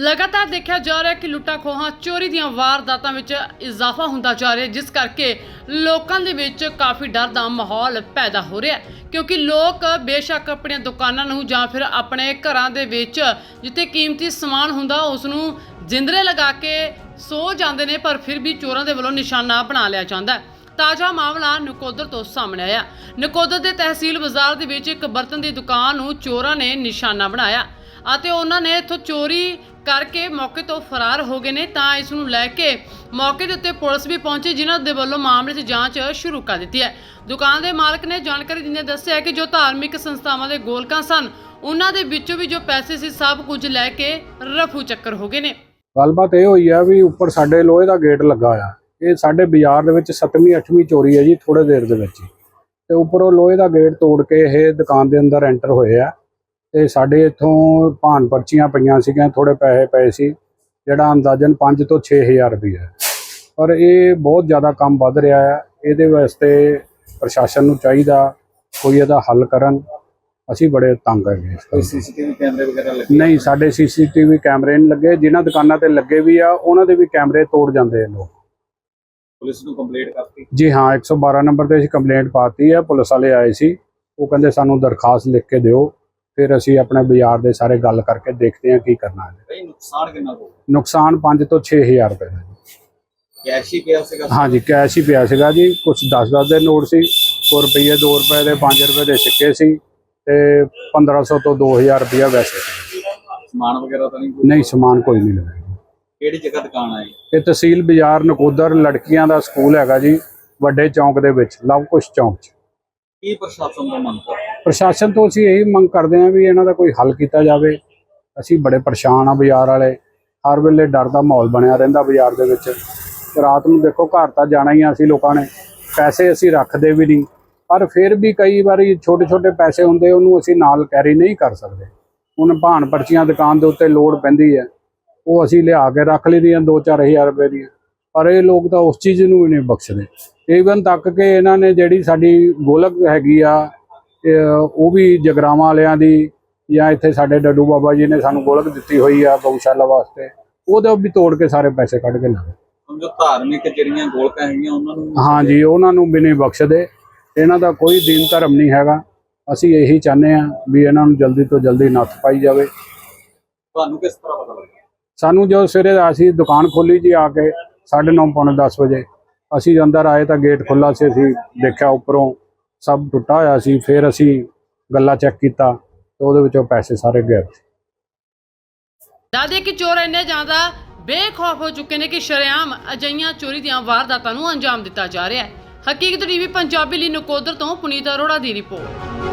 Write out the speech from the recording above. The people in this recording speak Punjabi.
ਲਗਾਤਾਰ ਦੇਖਿਆ ਜਾ ਰਿਹਾ ਕਿ ਲੁੱਟਾਂ ਖੋਹਾਂ, ਚੋਰੀ ਦੀਆਂ ਵਾਰਦਾਤਾਂ ਵਿੱਚ ਇਜ਼ਾਫਾ ਹੁੰਦਾ ਜਾ ਰਿਹਾ ਜਿਸ ਕਰਕੇ ਲੋਕਾਂ ਦੇ ਵਿੱਚ ਕਾਫੀ ਡਰ ਦਾ ਮਾਹੌਲ ਪੈਦਾ ਹੋ ਰਿਹਾ ਕਿਉਂਕਿ ਲੋਕ ਬੇਸ਼ੱਕ ਆਪਣੀਆਂ ਦੁਕਾਨਾਂ ਨੂੰ ਜਾਂ ਫਿਰ ਆਪਣੇ ਘਰਾਂ ਦੇ ਵਿੱਚ ਜਿੱਥੇ ਕੀਮਤੀ ਸਮਾਨ ਹੁੰਦਾ ਉਸ ਨੂੰ ਜਿੰਦਰੇ ਲਗਾ ਕੇ ਸੋ ਜਾਂਦੇ ਨੇ, ਪਰ ਫਿਰ ਵੀ ਚੋਰਾਂ ਦੇ ਵੱਲੋਂ ਨਿਸ਼ਾਨਾ ਬਣਾ ਲਿਆ ਜਾਂਦਾ ਹੈ। ਤਾਜ਼ਾ ਮਾਮਲਾ ਨਕੋਦਰ ਤੋਂ ਸਾਹਮਣੇ ਆਇਆ। ਨਕੋਦਰ ਦੇ ਤਹਿਸੀਲ ਬਾਜ਼ਾਰ ਦੇ ਵਿੱਚ ਇੱਕ ਬਰਤਨ ਦੀ ਦੁਕਾਨ ਨੂੰ ਚੋਰਾਂ ਨੇ ਨਿਸ਼ਾਨਾ ਬਣਾਇਆ ਅਤੇ ਉਹਨਾਂ ਨੇ ਇੱਥੋਂ ਚੋਰੀ ਕਰਕੇ ਮੌਕੇ ਤੋਂ ਫਰਾਰ ਹੋ ਗਏ ਨੇ, ਤਾਂ ਇਸ ਨੂੰ ਲੈ ਕੇ ਮੌਕੇ ਦੇ ਉੱਤੇ ਪੁਲਿਸ ਵੀ ਪਹੁੰਚੀ, ਜਿਨ੍ਹਾਂ ਦੇ ਵੱਲੋਂ ਮਾਮਲੇ 'ਚ ਜਾਂਚ ਸ਼ੁਰੂ ਕਰ ਦਿੱਤੀ ਹੈ। ਦੁਕਾਨ ਦੇ ਮਾਲਕ ਨੇ ਜਾਣਕਾਰੀ ਦਿੰਦੇ ਦੱਸਿਆ ਕਿ ਜੋ ਧਾਰਮਿਕ ਸੰਸਥਾਵਾਂ ਦੇ ਗੋਲਕਾਂ ਸਨ, ਉਹਨਾਂ ਦੇ ਵਿੱਚੋਂ ਵੀ ਜੋ ਪੈਸੇ ਸੀ, ਸਭ ਕੁਝ ਲੈ ਕੇ ਰਫੂ ਚੱਕਰ ਹੋ ਗਏ ਨੇ। ਗੱਲਬਾਤ ਇਹ ਹੋਈ ਆ ਵੀ ਉੱਪਰ ਸਾਡੇ ਲੋਹੇ ਦਾ ਗੇਟ ਲੱਗਾ ਹੋਇਆ। ਇਹ ਸਾਡੇ ਬਾਜ਼ਾਰ ਦੇ ਵਿੱਚ 7ਵੀਂ 8ਵੀਂ ਚੋਰੀ ਹੈ ਜੀ ਥੋੜੇ ਦੇਰ ਦੇ ਵਿੱਚ ਤੇ ਉੱਪਰੋਂ ਲੋਹੇ ਦਾ ਗੇਟ ਤੋੜ ਕੇ ਇਹ ਦੁਕਾਨ ਦੇ ਅੰਦਰ ਐਂਟਰ ਹੋਏ ਆ। ਤੇ ਸਾਡੇ ਇੱਥੋਂ ਭਾਨ ਪਰਚੀਆਂ ਪਈਆਂ ਸੀਗੀਆਂ ਥੋੜੇ ਪੈਸੇ ਪਏ ਸੀ ਜਿਹੜਾ ਅੰਦਾਜ਼ਨ 5 ਤੋਂ 6000 ਰੁਪਏ ਹੈ। ਪਰ ਇਹ ਬਹੁਤ ਜ਼ਿਆਦਾ ਕੰਮ ਵੱਧ ਰਿਹਾ ਹੈ ਇਹਦੇ ਵਾਸਤੇ ਪ੍ਰਸ਼ਾਸਨ ਨੂੰ ਚਾਹੀਦਾ ਕੋਈ ਇਹਦਾ ਹੱਲ ਕਰਨ। ਅਸੀਂ ਬੜੇ ਤੰਗ ਹੈਗੇ ਕੋਈ ਸੀਸੀਟੀਵੀ ਕੈਮਰੇ ਵਗੈਰਾ ਲੱਗੇ? ਨਹੀਂ ਸਾਡੇ ਸੀਸੀਟੀਵੀ ਕੈਮਰੇ ਨਹੀਂ ਲੱਗੇ ਜਿਨ੍ਹਾਂ ਦੁਕਾਨਾਂ ਤੇ ਲੱਗੇ ਵੀ ਆ ਉਹਨਾਂ ਦੇ ਵੀ ਕੈਮਰੇ ਤੋੜ ਜਾਂਦੇ ਆ ਲੋਕ। ਪੁਲਿਸ ਨੂੰ ਕੰਪਲੇਂਟ ਕਰਤੀ? ਜੀ ਹਾਂ 112 ਨੰਬਰ ਤੇ ਅਸੀਂ ਕੰਪਲੇਂਟ ਪਾਤੀ ਹੈ ਪੁਲਿਸ ਵਾਲੇ ਆਏ ਸੀ ਉਹ ਕਹਿੰਦੇ ਸਾਨੂੰ ਦਰਖਾਸਤ ਲਿਖ ਕੇ ਦਿਓ। ਫਿਰ ਅਸੀਂ ਆਪਣੇ ਬਾਜ਼ਾਰ ਦੇ ਸਾਰੇ ਗੱਲ ਕਰਕੇ ਦੇਖਦੇ ਹਾਂ ਕੀ ਕਰਨਾ ਹੈ। ਨੁਕਸਾਨ ਕਿੰਨਾ ਹੋ ਨੁਕਸਾਨ 5 ਤੋਂ 6000 ਰੁਪਏ ਦਾ ਜੀ। ਕੈਸ਼ ਹੀ ਪਿਆ ਸੀਗਾ? ਹਾਂਜੀ ਕੈਸ਼ ਹੀ ਪਿਆ ਸੀਗਾ ਜੀ। ਕੁਝ 10-10 ਦੇ ਨੋਟ ਸੀ ਕੁਝ ਰੁਪਏ 2 ਰੁਪਏ ਦੇ 5 ਰੁਪਏ ਦੇ ਸਿੱਕੇ ਸੀ ਤੇ 1500 ਤੋਂ 2000 ਰੁਪਇਆ ਵੈਸੇ। ਸੀ ਸਮਾਨ ਵਗੈਰਾ ਤਾਂ ਨਹੀਂ ਕੋਈ? ਨਹੀਂ ਸਮਾਨ ਕੋਈ ਨਹੀਂ ਲੱਗਾ ਕਿਹੜੀ ਜਗ੍ਹਾ ਦੁਕਾਨ ਆਈ? ਇਹ ਤਹਿਸੀਲ ਬਾਜ਼ਾਰ ਨਕੋਦਰ ਲੜਕੀਆਂ ਦਾ ਸਕੂਲ ਹੈਗਾ ਜੀ ਵੱਡੇ ਚੌਂਕ ਦੇ ਵਿੱਚ ਲਵ ਕੁਸ਼ ਚੌਂਕ 'ਚ। ਕੀ ਪ੍ਰਸ਼ਾਸਨ ਮੰਗ ਕਰ ਪ੍ਰਸ਼ਾਸਨ ਤੋਂ ਅਸੀਂ ਇਹੀ ਮੰਗ ਕਰਦੇ ਹਾਂ ਵੀ ਇਹਨਾਂ ਦਾ ਕੋਈ ਹੱਲ ਕੀਤਾ ਜਾਵੇ। ਅਸੀਂ ਬੜੇ ਪਰੇਸ਼ਾਨ ਆ ਬਾਜ਼ਾਰ ਵਾਲੇ। ਹਰ ਵੇਲੇ ਡਰ ਦਾ ਮਾਹੌਲ ਬਣਿਆ ਰਹਿੰਦਾ ਬਾਜ਼ਾਰ ਦੇ ਵਿੱਚ। ਰਾਤ ਨੂੰ ਦੇਖੋ, ਘਰ ਤਾਂ ਜਾਣਾ ਹੀ ਆ ਅਸੀਂ ਲੋਕਾਂ ਨੇ। ਪੈਸੇ ਅਸੀਂ ਰੱਖਦੇ ਵੀ ਨਹੀਂ। ਪਰ ਫਿਰ ਵੀ ਕਈ ਵਾਰੀ ਛੋਟੇ ਛੋਟੇ ਪੈਸੇ ਹੁੰਦੇ, ਉਹਨੂੰ ਅਸੀਂ ਨਾਲ ਕੈਰੀ ਨਹੀਂ ਕਰ ਸਕਦੇ। ਹੁਣ ਭਾਣ ਪਰਚੀਆਂ ਦੁਕਾਨ ਦੇ ਉੱਤੇ ਲੋੜ ਪੈਂਦੀ ਹੈ। ਉਹ ਅਸੀਂ ਲਿਆ ਕੇ ਰੱਖ ਲਈਆਂ 2-4000 ਰੁਪਏ ਦੀਆਂ। ਪਰ ਇਹ ਲੋਕ ਤਾਂ ਉਸ ਚੀਜ਼ ਨੂੰ ਵੀ ਨਹੀਂ ਬਖਸ਼ਦੇ। ਈਵਨ ਤੱਕ ਕਿ ਇਹਨਾਂ ਨੇ ਜਿਹੜੀ ਸਾਡੀ ਗੋਲਕ ਹੈਗੀ ਆ ਉਹ ਵੀ ਜਗਰਾਵਾਂ ਵਾਲਿਆਂ ਦੀ ਜਾਂ ਇੱਥੇ ਸਾਡੇ ਡੱਡੂ ਬਾਬਾ ਜੀ ਨੇ ਸਾਨੂੰ ਗੋਲਕ ਦਿੱਤੀ ਹੋਈ ਆ ਗਊਸ਼ਾਲਾ ਵਾਸਤੇ ਉਹਦੇ ਵੀ ਤੋੜ ਕੇ ਸਾਰੇ ਪੈਸੇ ਕੱਢ ਕੇ ਲੈ ਗਏ ਸਮਝੋ ਧਾਰਮਿਕ ਜਿਹੜੀਆਂ ਗੋਲਕਾਂ ਹੈਗੀਆਂ ਉਹਨਾਂ ਨੂੰ ਹਾਂਜੀ ਉਹਨਾਂ ਨੂੰ ਵੀ ਨਹੀਂ ਬਖਸ਼ਦੇ ਇਹਨਾਂ ਦਾ ਕੋਈ ਦੀਨ ਧਰਮ ਨਹੀਂ ਹੈਗਾ। ਅਸੀਂ ਇਹੀ ਚਾਹੁੰਦੇ ਆ ਵੀ ਇਹਨਾਂ ਨੂੰ ਜਲਦੀ ਤੋਂ ਜਲਦੀ ਨੱਥ ਪਾਈ ਜਾਵੇ। ਤੁਹਾਨੂੰ ਕਿਸ ਤਰ੍ਹਾਂ ਪਤਾ ਲੱਗਾ ਸਾਨੂੰ ਜੋ ਸਵੇਰੇ ਅਸੀਂ ਦੁਕਾਨ ਖੋਲੀ ਜੀ ਆ ਕੇ 9:30 ਪੌਣੇ 10 ਵਜੇ ਅਸੀਂ ਅੰਦਰ ਆਏ ਤਾਂ ਗੇਟ ਖੁੱਲਾ ਸੀ ਅਸੀਂ ਦੇਖਿਆ ਉੱਪਰੋਂ ਸਭ ਟੁੱਟਾ ਹੋਇਆ ਸੀ, ਫਿਰ ਅਸੀਂ ਗੱਲਾ ਚੈੱਕ ਕੀਤਾ ਤੇ ਉਹਦੇ ਵਿੱਚੋਂ ਪੈਸੇ ਸਾਰੇ ਗਾਇਬ ਸੀ। ਦਾਦੇ ਕਿ ਚੋਰ ਇੰਨੇ ਜ਼ਿਆਦਾ ਬੇਖੌਫ ਹੋ ਚੁੱਕੇ ਨੇ ਕਿ ਸ਼ਰੇਆਮ ਅਜਈਆਂ ਚੋਰੀ ਦੀਆਂ ਵਾਰਦਾਤਾਂ ਨੂੰ ਅੰਜਾਮ ਦਿੱਤਾ ਜਾ ਰਿਹਾ ਹੈ। ਹਕੀਕਤ ਟੀਵੀ ਪੰਜਾਬੀ ਲਈ ਨਕੋਦਰ ਤੋਂ ਪੁਨੀਤ ਅਰੋੜਾ ਦੀ ਰਿਪੋਰਟ।